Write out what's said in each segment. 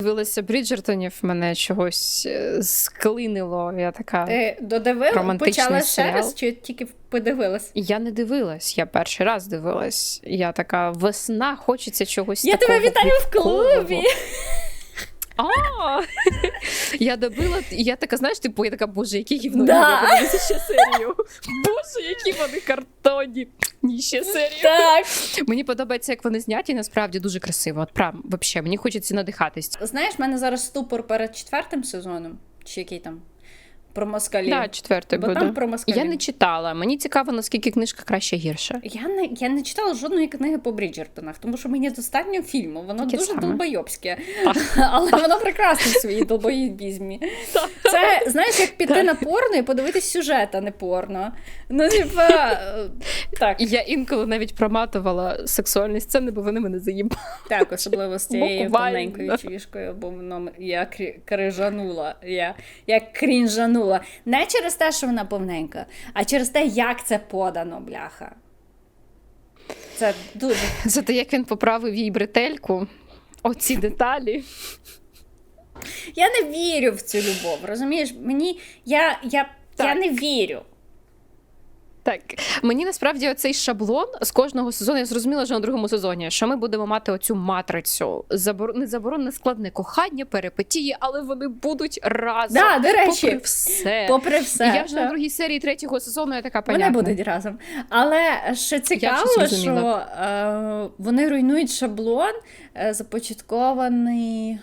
Дивилася Бріджертонів, мене чогось е, склинило. Я така. Ти додивила, почала ще серіал. раз, чи тільки подивилась? Я не дивилась, я перший раз дивилась. Я така весна, хочеться чогось. Я такого тебе вітаю в клубі. Я добила, і я така, знаєш, типу, я така, боже, які гівно. Да. Я ще серію. Боже, які вони картонні. Ні, ще серію. Так. Мені подобається, як вони зняті, насправді дуже красиво. От прям, вообще, мені хочеться надихатись. Знаєш, в мене зараз ступор перед четвертим сезоном, чи який там? Про москалів. Да, четвертий Бо буде. там про москалів. Я не читала. Мені цікаво, наскільки книжка краще гірша. Я не, я не читала жодної книги по Бріджертонах, тому що мені достатньо фільму. Воно Таке дуже саме. долбойобське. Але воно прекрасне в своїй долбоєбізмі. Це, знаєш, як піти на порно і подивитись сюжет, а не порно. Ну, типа, так, Я інколи навіть проматувала сексуальні сцени, бо вони мене заїбали. так, особливо з цією тоненькою чішкою, бо воно я крижанула. Я, я крінжанула. Не через те, що вона повненька, а через те, як це подано, бляха. Це дуже Зате як він поправив їй бретельку, оці деталі. Я не вірю в цю любов. Розумієш? Мені я, я, я не вірю. Так, мені насправді оцей шаблон з кожного сезону, я зрозуміла вже на другому сезоні, що ми будемо мати оцю матрицю. Забор... Не заборонне складне кохання, перипетії, але вони будуть разом. Да, до речі, попри все. Попри все. І я вже на другій серії третього сезону я така Вони будуть разом. Але ще цікаво, що е, вони руйнують шаблон, е, започаткований.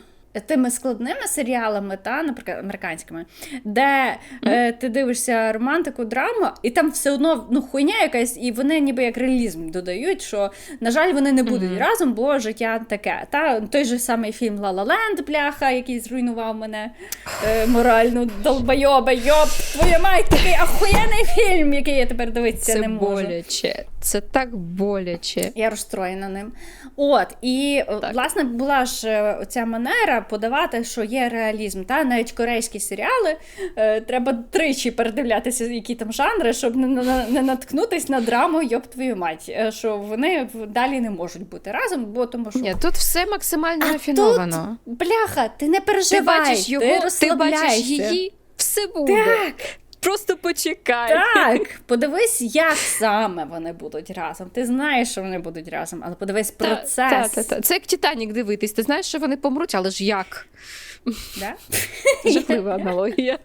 Тими складними серіалами, та, наприклад, американськими, де е, ти дивишся романтику, драму, і там все одно ну, хуйня якась, і вони ніби як реалізм додають, що, на жаль, вони не будуть Мгм. разом, бо життя таке. Та, той же самий фільм «Ла Ла Ленд», бляха, який зруйнував мене е, морально, долбойоба, йоп, твоя мать, такий ахуєнний фільм, який я тепер дивитися Це не можу. боляче. Це так боляче. Я розстроєна ним. От, і е, Так. власне була ж е, оця манера подавати, що є реалізм. Та навіть корейські серіали е, треба тричі передивлятися, які там жанри, щоб не, не, не наткнутись на драму, йоб твою мать, е, що вони далі не можуть бути разом, бо тому що. Ні, тут все максимально А рафіновано. Бляха, ти не Ти бачиш його, ти, ти, бачиш її, все буде. Так, Просто почекай. так, подивись, як саме вони будуть разом. Ти знаєш, що вони будуть разом, але подивись Та- процес. Та, та, та. Це як Титанік дивитись. Ти знаєш, що вони помруть, але ж як? Да? Жахлива аналогія.